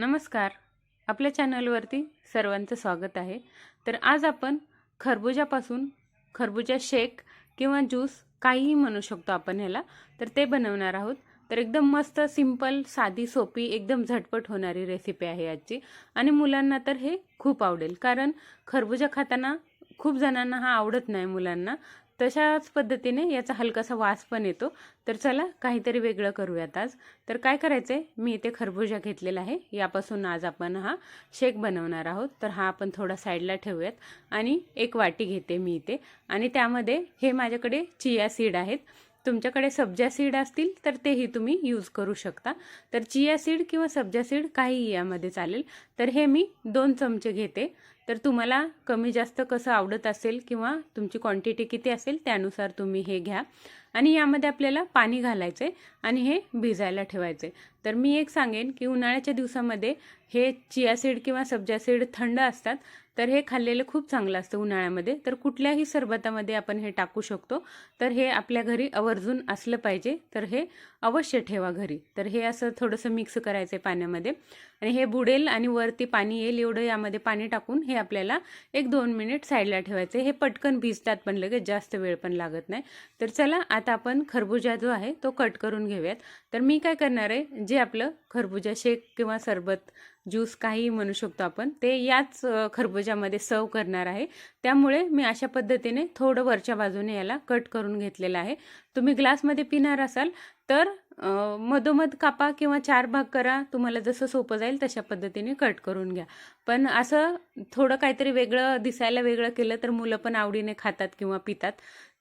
नमस्कार. आपल्या चॅनलवरती सर्वांचं स्वागत आहे. तर आज आपण खरबुजापासून खरबुजा शेक किंवा ज्यूस काहीही म्हणू शकतो आपण ह्याला. तर ते बनवणार आहोत. तर एकदम मस्त सिंपल साधी सोपी एकदम झटपट होणारी रेसिपी आहे आजची. आणि मुलांना तर हे खूप आवडेल. कारण खरबुजा खाताना खूप जणांना हा आवडत नाही मुलांना. तशाच पद्धतीने याचा हलकासा वास पण येतो. तर चला काहीतरी वेगळं करूयात आज. तर काय करायचं आहे मी इथे खरबुजा घेतलेला आहे. यापासून आज आपण हा शेक बनवणार आहोत. तर हा आपण थोडा साईडला ठेवूयात आणि एक वाटी घेते मी इथे. आणि त्यामध्ये हे माझ्याकडे चिया सीड आहेत. तुमच्याकडे सब्जा सीड असतील तर तेही तुम्ही यूज करू शकता. तर चिया सीड किंवा सब्जा सीड काहीही यामध्ये चालेल. तर हे मी दोन चमचे घेते. तर तुम्हाला कमी जास्त कसं आवडत असेल किंवा तुमची क्वांटिटी किती असेल त्यानुसार तुम्ही हे घ्या. आणि यामध्ये आपल्याला पाणी घालायचं आहे आणि हे भिजायला ठेवायचं आहे तर मी एक सांगेन की उन्हाळ्याच्या दिवसामध्ये हे चिया सीड किंवा सब्जा सीड थंड असतात तर हे खाल्लेलं खूप चांगलं असतं उन्हाळ्यामध्ये. तर कुठल्याही सरबतामध्ये आपण हे टाकू शकतो. तर हे आपल्या घरी आवर्जून असलं पाहिजे तर हे अवश्य ठेवा घरी. तर हे असं थोडंसं मिक्स करायचं आहे पाण्यामध्ये. आणि हे बुडेल आणि वरती पाणी येईल एवढं यामध्ये पाणी टाकून हे आपल्याला एक दोन मिनिट साईडला ठेवायचं हे पटकन भिजतात पण लगेच जास्त वेळ पण लागत नाही. तर चला आता आपण खरबुजा जो आहे तो कट करून घेऊयात. तर मी काय करणार आहे जे आपलं खरबुजा शेक किंवा सरबत ज्यूस काही म्हणू शकतो आपण ते याच खरबुजामध्ये सर्व करणार आहे. त्यामुळे मी अशा पद्धतीने थोडं वरच्या बाजूने याला कट करून घेतलेलं आहे. तुम्ही ग्लासमध्ये पिणार असाल तर मधोमध कापा किंवा चार भाग करा. तुम्हाला जसं सोपं जाईल तशा पद्धतीने कट करून घ्या. पण असं थोडं काहीतरी वेगळं दिसायला वेगळं केलं तर मुलं पण आवडीने खातात किंवा पितात.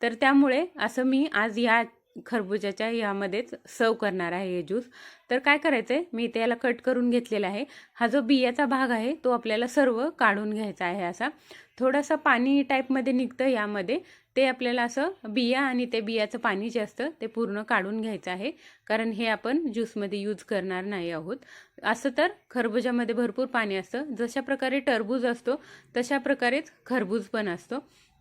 तर त्यामुळे असं मी आज या खरबुजाच्या यामध्येच सर्व करणार आहे हे ज्यूस. तर काय करायचं आहे मी इथे याला कट करून घेतलेला आहे. हा जो बियाचा भाग आहे तो आपल्याला सर्व काढून घ्यायचा आहे असा. थोडासा पाणी टाईपमध्ये निघतं यामध्ये. ते आपल्याला असं बिया आणि ते बियाचं पाणी जे असतं ते पूर्ण काढून घ्यायचं आहे. कारण हे आपण ज्यूसमध्ये यूज करणार नाही आहोत. असं तर खरबुजामध्ये भरपूर पाणी असतं. जशा प्रकारे टरबूज असतो तशा प्रकारेच खरबूज पण असतो.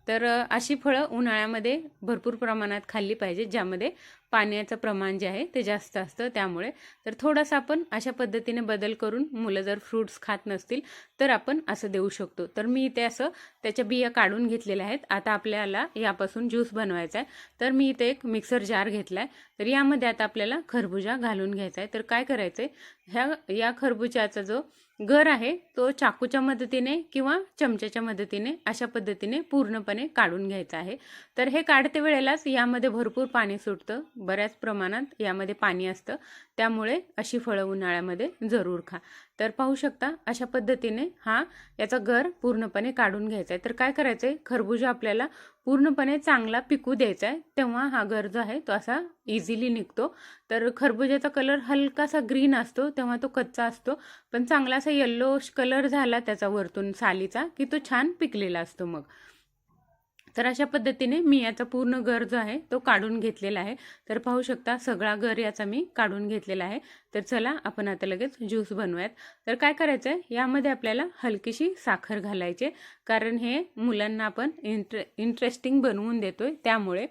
तर अशी फळं उन्हाळ्यामध्ये भरपूर प्रमाणात खाल्ली पाहिजे ज्यामध्ये पाण्याचं प्रमाण जे आहे ते जास्त असतं त्यामुळे. तर थोडासा आपण अशा पद्धतीने बदल करून मुलं जर फ्रूट्स खात नसतील तर आपण असं देऊ शकतो. तर मी इथे असं त्याच्या बिया काढून घेतलेल्या आहेत. आता आपल्याला यापासून ज्यूस बनवायचा आहे. तर मी इथे एक मिक्सर जार घेतला आहे तर यामध्ये आता आपल्याला खरबुजा घालून घ्यायचा आहे. तर काय करायचं आहे ह्या या खरबुजाचा जो गर आहे तो चाकूच्या मदतीने किंवा चमच्याच्या मदतीने अशा पद्धतीने पूर्णपणे काढून घ्यायचा आहे. तर हे काढते वेळेलाच यामध्ये भरपूर पाणी सुटतं. बऱ्याच प्रमाणात यामध्ये पाणी असतं. त्यामुळे अशी फळं उन्हाळ्यामध्ये जरूर खा. तर पाहू शकता अशा पद्धतीने हा याचा गर पूर्णपणे काढून घ्यायचा आहे. तर काय करायचं आहे? खरबुजा आपल्याला पूर्णपणे चांगला पिकू द्यायचा आहे. तेव्हा हा गर जो आहे तो असा इझिली निघतो. तर खरबुजाचा कलर हलकासा ग्रीन असतो तेव्हा तो कच्चा असतो. पण चांगला असा येल्लो कलर झाला त्याचा वरतून सालीचा की तो छान पिकलेला असतो मग. तर अशा पद्धतीने मी याचा पूर्ण गर जो आहे तो काढून घेतलेला आहे. तर पाहू शकता सगळा गर याचा मी काढून घेतलेला आहे. तर चला आपण आता लगेच ज्यूस बनवूयात. तर काय करायचं आहे यामध्ये आपल्याला हलकीशी साखर घालायची कारण हे मुलांना आपण इंट्रे इंटरेस्टिंग बनवून देतोय त्यामुळे.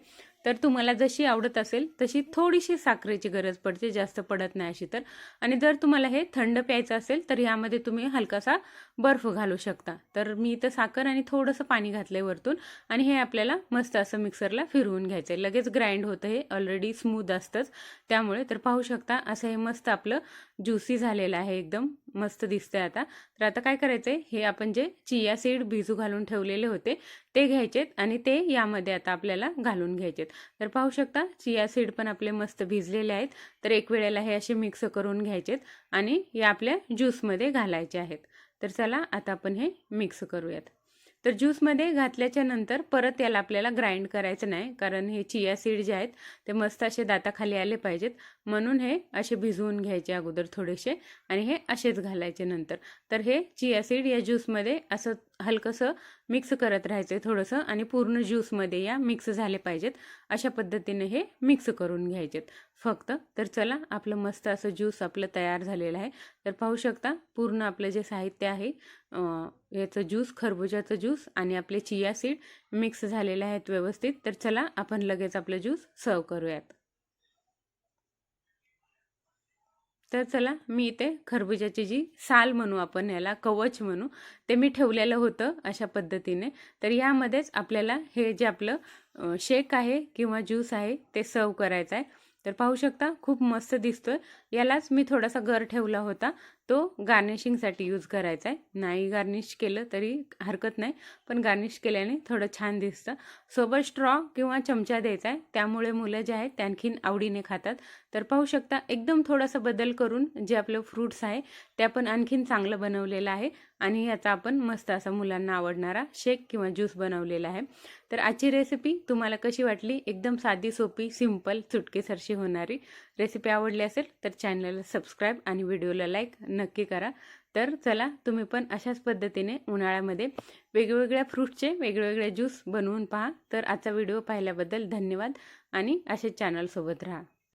तर तुम्हाला जशी आवडत असेल तशी थोडीशी साखरेची गरज पडते जास्त पडत नाही अशी तर. आणि जर तुम्हाला हे थंड प्यायचं असेल तर यामध्ये तुम्ही हलकासा बर्फ घालू शकता. तर मी इथं साखर आणि थोडंसं पाणी घातलंय वरतून आणि हे आपल्याला मस्त असं मिक्सरला फिरवून घ्यायचं आहे लगेच ग्राइंड होतं हे ऑलरेडी स्मूथ असतंच. त्यामुळे तर पाहू शकता असं हे मस्त आपलं ज्युसी झालेलं आहे एकदम मस्त दिसतंय आता. तर आता काय करायचंय हे आपण जे चिया सीड भिजू घालून ठेवलेले होते ते घ्यायचेत आणि ते यामध्ये आता आपल्याला घालून घ्यायचेत. तर पाहू शकता चिया सीड पण आपले मस्त भिजलेले आहेत. तर एक वेळेला हे असे मिक्स करून घ्यायचेत आणि या आपल्या ज्यूसमध्ये घालायचे आहेत. तर चला आता आपण हे मिक्स करूयात. तर ज्यूसमध्ये घातल्याच्या नंतर परत याला आपल्याला ग्राइंड करायचं नाही कारण हे चिया सीड जे आहेत ते मस्त असे दाताखाली आले पाहिजेत. म्हणून हे असे भिजवून घ्यायचे अगोदर थोडेसे आणि हे असेच घालायचे नंतर. तर हे चिया सीड या ज्यूसमध्ये असं हलकंसं मिक्स करत राहायचं थोडंसं आणि पूर्ण ज्यूसमध्ये या मिक्स झाले पाहिजेत. अशा पद्धतीने हे मिक्स करून घ्यायचेत. फक्त तर चला आपलं मस्त असं ज्यूस आपलं तयार झालेलं आहे. तर पाहू शकता पूर्ण आपलं जे साहित्य आहे याचं ज्यूस खरबुजाचं ज्यूस आणि आपले चिया सीड मिक्स झालेले आहेत व्यवस्थित. तर चला आपण लगेच आपलं ज्यूस सर्व करूयात. तर चला मी इथे खरबुजाची जी साल म्हणू आपण याला कवच म्हणू ते मी ठेवलेलं होतं अशा पद्धतीने. तर यामध्येच आपल्याला हे जे आपलं शेक आहे किंवा ज्यूस आहे ते सर्व करायचं आहे. तर पाहू शकता खूप मस्त दिसतोय. यालाच मी थोडासा गर ठेवला होता. तो गार्निशिंगसाठी यूज करायचा आहे नाही गार्निश केलं तरी हरकत नाही पण गार्निश केल्याने थोडं छान दिसतं. सोबत स्ट्रॉ किंवा चमचा द्यायचा आहे त्यामुळे मुलं जे आहेत ते आणखीन आवडीने खातात. तर पाहू शकता एकदम थोडासा बदल करून जे आपलं फ्रूट्स आहे ते आपण आणखीन चांगलं बनवलेलं आहे. आणि याचा आपण मस्त असा मुलांना आवडणारा शेक किंवा ज्यूस बनवलेला आहे. तर आजची रेसिपी तुम्हाला कशी वाटली? एकदम साधी सोपी सिंपल चुटकीसरशी होणारी रेसिपी आवडली असेल तर चॅनलला सबस्क्राईब आणि व्हिडिओला लाईक नक्की करा. तर चला तुम्ही पण अशाच पद्धतीने उन्हाळ्यामध्ये वेगवेगळ्या फ्रूटचे वेगवेगळे ज्यूस बनवून पहा. तर आजचा व्हिडिओ पाहिल्याबद्दल धन्यवाद आणि असेच चॅनलसोबत राहा.